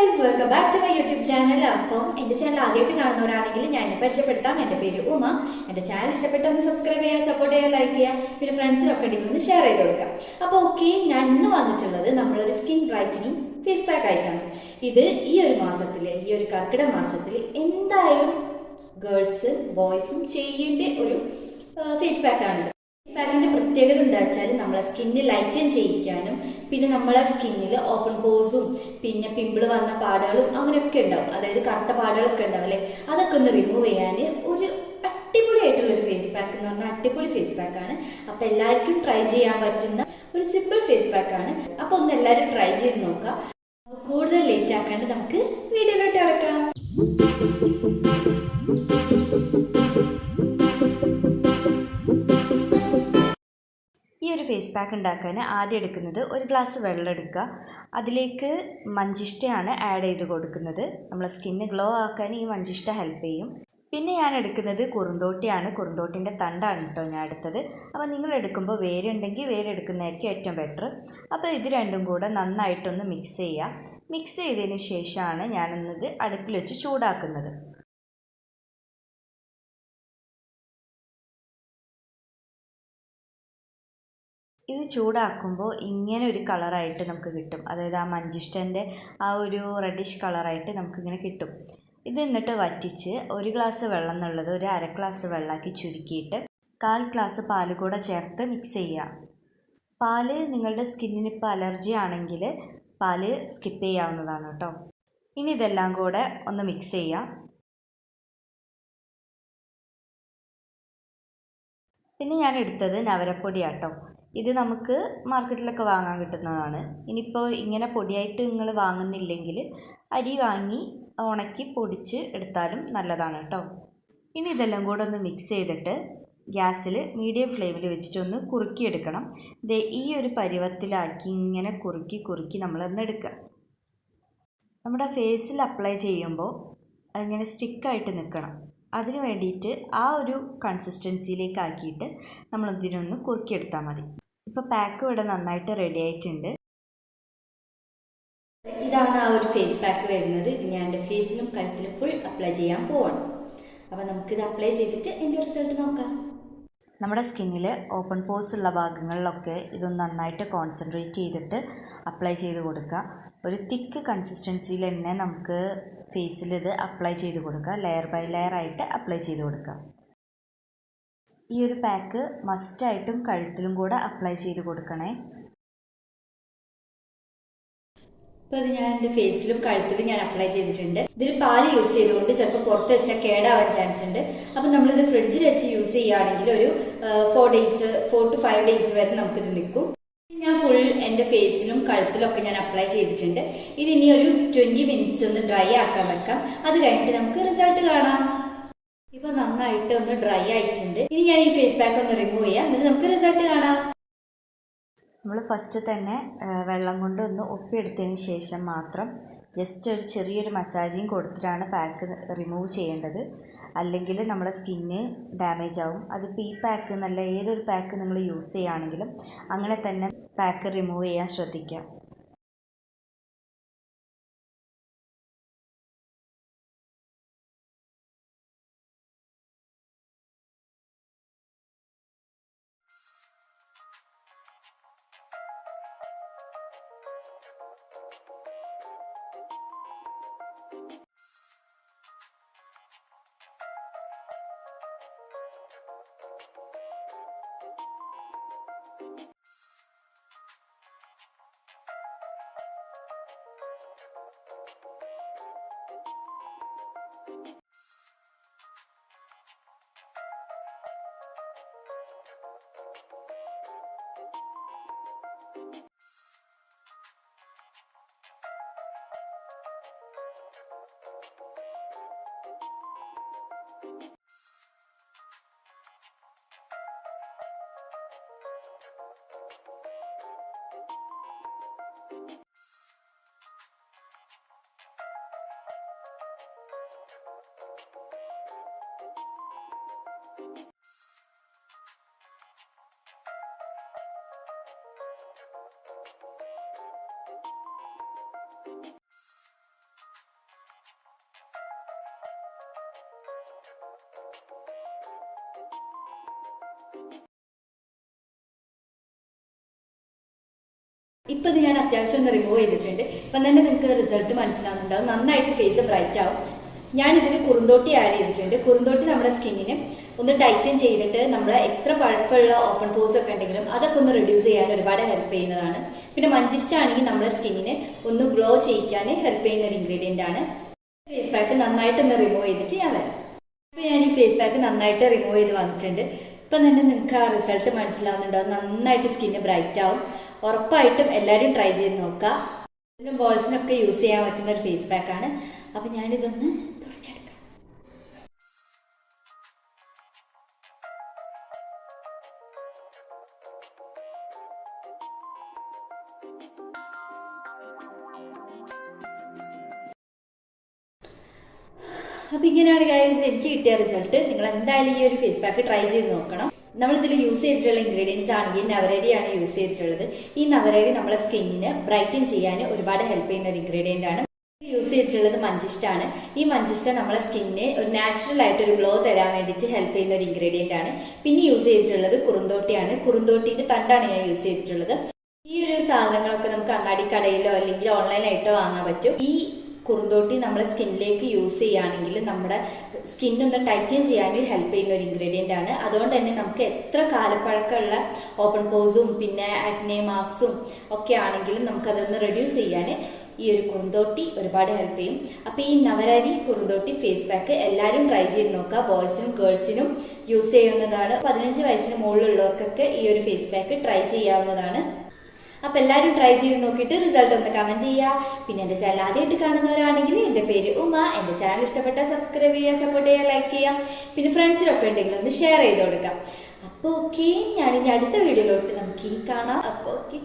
Guys welcome back to my YouTube channel അപ്പം എന്റെ channel ആദ്യമായിട്ട് കാണുന്നവരാണെങ്കിൽ ഞാൻ പരിചയപ്പെടുത്താം. എന്റെ പേര് ഉമ. എന്റെ ചാനൽ ഇഷ്ടപ്പെട്ട ഒന്ന് സബ്സ്ക്രൈബ് ചെയ്യുക സപ്പോർട്ട് ചെയ്യുക ലൈക്ക് ചെയ്യുക. പിന്നെ ഫ്രണ്ട്സിനൊക്കെ ഒന്ന് ഷെയർ ചെയ്ത് കൊടുക്കാം അപ്പോൾ ഓക്കെ ഞാൻ ഇന്ന് വന്നിട്ടുള്ളത് നമ്മളൊരു സ്കിൻ ബ്രൈറ്റനിങ് ഫേസ് പാക്ക് ആയിട്ടാണ്. ഇത് ഈ ഒരു മാസത്തിൽ ഈ ഒരു കർക്കിടക മാസത്തിൽ എന്തായാലും ഗേൾസ് ബോയ്സും ചെയ്യേണ്ട ഒരു ഫേസ് പാക്കാണിത് പാക്കിന്റെ പ്രത്യേകത എന്താ വെച്ചാൽ നമ്മളെ സ്കിന്നിൽ ലൈറ്റൻ ചെയ്യിക്കാനും പിന്നെ നമ്മളെ സ്കിന്നിൽ ഓപ്പൺ പോസും പിന്നെ പിമ്പിൾ വന്ന പാടുകളും അങ്ങനെയൊക്കെ ഉണ്ടാവും. അതായത് കറുത്ത പാടുകളൊക്കെ ഉണ്ടാവും അല്ലേ അതൊക്കെ ഒന്ന് റിമൂവ് ചെയ്യാൻ ഒരു അടിപൊളിയായിട്ടുള്ള ഒരു ഫേസ് പാക്ക് എന്ന് പറഞ്ഞാൽ അടിപൊളി ഫേസ് പാക്കാണ് അപ്പൊ എല്ലാവർക്കും ട്രൈ ചെയ്യാൻ പറ്റുന്ന ഒരു സിമ്പിൾ ഫേസ് പാക്കാണ് അപ്പൊ ഒന്ന് എല്ലാവരും ട്രൈ ചെയ്ത് നോക്കാം. കൂടുതൽ ലേറ്റ് ആക്കാണ്ട് നമുക്ക് വീഡിയോയിലോട്ട് കിടക്കാം. ഒരു ഫേസ് പാക്ക് ഉണ്ടാക്കാൻ ആദ്യം എടുക്കുന്നത് ഒരു ഗ്ലാസ് വെള്ളം എടുക്കുക. അതിലേക്ക് മഞ്ചിഷ്ടയാണ് ആഡ് ചെയ്ത് കൊടുക്കുന്നത്. നമ്മളെ സ്കിന്ന് ഗ്ലോ ആക്കാൻ ഈ മഞ്ചിഷ്ട ഹെൽപ്പ് ചെയ്യും. പിന്നെ ഞാൻ എടുക്കുന്നത് കുറുന്തോട്ടിയാണ്. കുറുന്തോട്ടിന്റെ തണ്ടാണ് കേട്ടോ ഞാൻ എടുത്തത്. അപ്പോൾ നിങ്ങൾ എടുക്കുമ്പോൾ വേര് ഉണ്ടെങ്കിൽ വേര് എടുക്കുന്നതായിരിക്കും ഏറ്റവും ബെറ്റർ അപ്പോൾ ഇത് രണ്ടും കൂടെ നന്നായിട്ടൊന്ന് മിക്സ് ചെയ്യുക. മിക്സ് ചെയ്തതിന് ശേഷമാണ് ഞാനിന്നത് അടുപ്പിൽ വെച്ച് ചൂടാക്കുന്നത്. ഇത് ചൂടാക്കുമ്പോൾ ഇങ്ങനെ ഒരു കളറായിട്ട് നമുക്ക് കിട്ടും. അതായത് ആ മഞ്ചിഷ്ടന്റെ ആ ഒരു റെഡിഷ് കളറായിട്ട് നമുക്കിങ്ങനെ കിട്ടും. ഇത് എന്നിട്ട് വറ്റിച്ച് ഒരു ഗ്ലാസ് വെള്ളം എന്നുള്ളത് ഒരു അര ഗ്ലാസ് വെള്ളമാക്കി ചുരുക്കിയിട്ട് കാൽ ഗ്ലാസ് പാൽ കൂടെ ചേർത്ത് മിക്സ് ചെയ്യുക. പാൽ നിങ്ങളുടെ സ്കിന്നിന് ഇപ്പോൾ അലർജി ആണെങ്കിൽ പാൽ സ്കിപ്പ് ചെയ്യാവുന്നതാണ് കേട്ടോ. ഇനി ഇതെല്ലാം കൂടെ ഒന്ന് മിക്സ് ചെയ്യാം പിന്നെ ഞാൻ എടുത്തത് നവരപ്പൊടിയാട്ടോ. ഇത് നമുക്ക് മാർക്കറ്റിലൊക്കെ വാങ്ങാൻ കിട്ടുന്നതാണ്. ഇനിയിപ്പോൾ ഇങ്ങനെ പൊടിയായിട്ട് നിങ്ങൾ വാങ്ങുന്നില്ലെങ്കിൽ അരി വാങ്ങി ഉണക്കി പൊടിച്ച് എടുത്താലും നല്ലതാണ് കേട്ടോ. ഇനി ഇതെല്ലാം കൂടെ ഒന്ന് മിക്സ് ചെയ്തിട്ട് ഗ്യാസിൽ മീഡിയം ഫ്ലെയിമിൽ വെച്ചിട്ടൊന്ന് കുറുക്കിയെടുക്കണം. ദേ ഈ ഒരു പരുവത്തിലാക്കി ഇങ്ങനെ കുറുക്കി കുറുക്കി നമ്മളൊന്ന് എടുക്കുക. നമ്മുടെ ഫേസിൽ അപ്ലൈ ചെയ്യുമ്പോൾ അതിങ്ങനെ സ്റ്റിക്കായിട്ട് നിൽക്കണം. അതിന് വേണ്ടിയിട്ട് ആ ഒരു കൺസിസ്റ്റൻസിയിലേക്ക് ആക്കിയിട്ട് നമ്മൾ ഇതിനൊന്ന് കുറുക്കിയെടുത്താൽ മതി. ഇപ്പോൾ പാക്ക് ഇവിടെ നന്നായിട്ട് റെഡി ആയിട്ടുണ്ട്. ഇതാണ് ആ ഒരു ഫേസ് പാക്ക് വരുന്നത്. ഇത് ഞാൻ എന്റെ ഫേസിലും കഴുത്തിലും ഫുൾ അപ്ലൈ ചെയ്യാൻ പോവാണ്. അപ്പോൾ ഇത് അപ്ലൈ ചെയ്തിട്ട് എന്റെ റിസൾട്ട് നോക്കാം. നമ്മുടെ സ്കിന്നിൽ ഓപ്പൺ പോസ് ഉള്ള ഭാഗങ്ങളിലൊക്കെ ഇതൊന്ന് നന്നായിട്ട് കോൺസെൻട്രേറ്റ് ചെയ്തിട്ട് അപ്ലൈ ചെയ്ത് കൊടുക്കുക. ഒരു തിക്ക് കൺസിസ്റ്റൻസിയിൽ തന്നെ നമുക്ക് ഫേസിൽ ഇത് അപ്ലൈ ചെയ്ത് കൊടുക്കുക. ലെയർ ബൈ ലെയർ ആയിട്ട് അപ്ലൈ ചെയ്ത് കൊടുക്കുക. ഈ ഒരു പാക്ക് മസ്റ്റായിട്ടും കഴുത്തിലും കൂടെ അപ്ലൈ ചെയ്ത് കൊടുക്കണേ. ഇപ്പോൾ ഇത് ഞാൻ എന്റെ ഫേസിലും കഴുത്തിലും ഞാൻ അപ്ലൈ ചെയ്തിട്ടുണ്ട്. ഇതിൽ പാൽ യൂസ് ചെയ്തുകൊണ്ട് ചിലപ്പോൾ പുറത്ത് വെച്ചാൽ കേടാവാൻ ചാൻസ് ഉണ്ട്. അപ്പം നമ്മളിത് ഫ്രിഡ്ജിൽ വെച്ച് യൂസ് ചെയ്യുകയാണെങ്കിൽ ഒരു four days four to five days വരെ നമുക്കിത് നിൽക്കും. ഞാൻ ഫുൾ എന്റെ ഫേസിലും കഴുത്തിലും ഒക്കെ ഞാൻ അപ്ലൈ ചെയ്തിട്ടുണ്ട്. ഇത് ഇനി ഒരു ട്വന്റി മിനിറ്റ്സ് ഒന്ന് ഡ്രൈ ആക്കാൻ വെക്കാം. അത് കഴിഞ്ഞിട്ട് നമുക്ക് റിസൾട്ട് കാണാം. ഇപ്പൊ നന്നായിട്ട് ഒന്ന് ഡ്രൈ ആയിട്ടുണ്ട്. ഇനി ഞാൻ ഈ ഫേസ് പാക്ക് ഒന്ന് റിമൂവ് ചെയ്യാം. എന്നിട്ട് നമുക്ക് റിസൾട്ട് കാണാം. നമ്മൾ ഫസ്റ്റ് തന്നെ വെള്ളം കൊണ്ട് ഒന്ന് ഒപ്പിയെടുത്തതിന് ശേഷം മാത്രം ജസ്റ്റ് ഒരു ചെറിയൊരു മസാജിങ് കൊടുത്തിട്ടാണ് പാക്ക് റിമൂവ് ചെയ്യേണ്ടത്. അല്ലെങ്കിൽ നമ്മുടെ സ്കിന്ന് ഡാമേജ് ആവും. അതിപ്പോൾ ഈ പാക്ക് നല്ല ഏതൊരു പാക്ക് നിങ്ങൾ യൂസ് ചെയ്യുകയാണെങ്കിലും അങ്ങനെ തന്നെ പാക്ക് റിമൂവ് ചെയ്യാൻ ശ്രദ്ധിക്കുക. ഇപ്പൊ ഇത് ഞാൻ അത്യാവശ്യം ഒന്ന് റിമൂവ് ചെയ്തിട്ടുണ്ട്. ഇപ്പം തന്നെ നിങ്ങൾക്ക് റിസൾട്ട് മനസ്സിലാവുന്നുണ്ടാവും നന്നായിട്ട് ഫേസ് ബ്രൈറ്റ് ആവും. ഞാൻ ഇതിൽ കുറുന്തോട്ടി ആഡ് ചെയ്തിട്ടുണ്ട്. കുറുന്തോട്ടി നമ്മുടെ സ്കിന്നിന് ഒന്ന് ടൈറ്റൻ ചെയ്തിട്ട് നമ്മൾ എത്ര പഴക്കമുള്ള ഓപ്പൺ പോസ് ഒക്കെ ഉണ്ടെങ്കിലും അതൊക്കെ ഒന്ന് റിഡ്യൂസ് ചെയ്യാൻ ഒരുപാട് ഹെൽപ്പ് ചെയ്യുന്നതാണ്. പിന്നെ മഞ്ചിസ്റ്റ് ആണെങ്കിൽ നമ്മുടെ സ്കിന്നിനെ ഒന്ന് ഗ്ലോ ചെയ്യിക്കാൻ ഹെൽപ്പ് ചെയ്യുന്ന ഒരു ഇൻഗ്രീഡിയന്റ് ആണ്. ഫേസ് പാക്ക് നന്നായിട്ടൊന്ന് റിമൂവ് ചെയ്തിട്ട് ഞാൻ വരാം. ഇപ്പോൾ ഞാൻ ഈ ഫേസ് പാക്ക് നന്നായിട്ട് റിമൂവ് ചെയ്ത് വന്നിട്ടുണ്ട്. ഇപ്പൊ തന്നെ നിങ്ങൾക്ക് ആ റിസൾട്ട് മനസ്സിലാവുന്നുണ്ടാവും നന്നായിട്ട് സ്കിന്ന് ബ്രൈറ്റ് ആവും. ഉറപ്പായിട്ടും എല്ലാവരും ട്രൈ ചെയ്ത് നോക്കുക. ബോയ്സിനൊക്കെ യൂസ് ചെയ്യാൻ പറ്റുന്ന ഒരു ഫേസ് പാക്ക് ആണ്. അപ്പൊ ഞാനിതൊന്ന് അപ്പൊ ഇങ്ങനെയാണ് ഗൈസ് എനിക്ക് കിട്ടിയ റിസൾട്ട് നിങ്ങൾ എന്തായാലും ഈ ഒരു ഫേസ് പാക്ക് ട്രൈ ചെയ്ത് നോക്കണം. നമ്മൾ ഇതിൽ യൂസ് ചെയ്തിട്ടുള്ള ഇൻഗ്രീഡിയൻസ് ആണെങ്കിൽ നവരരിയാണ് യൂസ് ചെയ്തിട്ടുള്ളത്. ഈ നവരരി നമ്മുടെ സ്കിന്നിന് ബ്രൈറ്റൻ ചെയ്യാൻ ഒരുപാട് ഹെൽപ്പ് ചെയ്യുന്ന ഒരു ഇൻഗ്രീഡിയന്റ് ആണ്. യൂസ് ചെയ്തിട്ടുള്ളത് മഞ്ചിഷ്ടാണ് ഈ മഞ്ചിഷ്ട നമ്മളെ സ്കിന്നിന് ഒരു നാച്ചുറൽ ആയിട്ട് ഒരു ഗ്ലോ തരാൻ വേണ്ടിയിട്ട് ഹെൽപ്പ് ചെയ്യുന്ന ഒരു ഇൻഗ്രീഡിയന്റ് ആണ്. പിന്നെ യൂസ് ചെയ്തിട്ടുള്ളത് കുറുന്തോട്ടിയാണ്. കുറുന്തോട്ടിന്റെ തണ്ടാണ് ഞാൻ യൂസ് ചെയ്തിട്ടുള്ളത്. ഈ ഒരു സാധനങ്ങളൊക്കെ നമുക്ക് അങ്ങാടി കടയിലോ അല്ലെങ്കിൽ ഓൺലൈനായിട്ടോ വാങ്ങാൻ പറ്റും. ഈ കുറുന്തോട്ടി നമ്മുടെ സ്കിന്നിലേക്ക് യൂസ് ചെയ്യുകയാണെങ്കിൽ നമ്മുടെ സ്കിന്നൊന്ന് ടൈറ്റൻ ചെയ്യാനും ഹെൽപ്പ് ചെയ്യുന്ന ഒരു ഇൻഗ്രീഡിയന്റ് ആണ്. അതുകൊണ്ട് തന്നെ നമുക്ക് എത്ര കാലപ്പഴക്കമുള്ള ഓപ്പൺ പോസും പിന്നെ ആക്നെ മാർക്സും ഒക്കെ ആണെങ്കിലും നമുക്കതൊന്ന് റെഡ്യൂസ് ചെയ്യാൻ ഈ ഒരു കുറുന്തോട്ടി ഒരുപാട് ഹെൽപ്പ് ചെയ്യും. അപ്പോൾ ഈ നവരരി കുറുന്തോട്ടി ഫേസ് പാക്ക് എല്ലാവരും ട്രൈ ചെയ്ത് നോക്കുക. ബോയ്സിനും ഗേൾസിനും യൂസ് ചെയ്യുന്നതാണ്. പതിനഞ്ച് വയസ്സിന് മുകളിലുള്ളവർക്കൊക്കെ ഈ ഒരു ഫേസ് പാക്ക് ട്രൈ ചെയ്യാവുന്നതാണ്. അപ്പൊ എല്ലാരും ട്രൈ ചെയ്ത് നോക്കിയിട്ട് റിസൾട്ട് ഒന്ന് കമന്റ് ചെയ്യുക പിന്നെ എന്റെ ചാനൽ ആദ്യമായിട്ട് കാണുന്നവരാണെങ്കിൽ എന്റെ പേര് ഉമ. എന്റെ ചാനൽ ഇഷ്ടപ്പെട്ടാൽ സബ്സ്ക്രൈബ് ചെയ്യുക സപ്പോർട്ട് ചെയ്യുക ലൈക്ക് ചെയ്യാം പിന്നെ ഫ്രണ്ട്സിനൊക്കെ ഉണ്ടെങ്കിൽ ഒന്ന് ഷെയർ ചെയ്ത് കൊടുക്കാം. അപ്പോൾ ഓക്കെ ഞാൻ ഇനി അടുത്ത വീഡിയോയിലോട്ട് നമുക്ക് ഈ കാണാം. അപ്പോൾ ഓക്കെ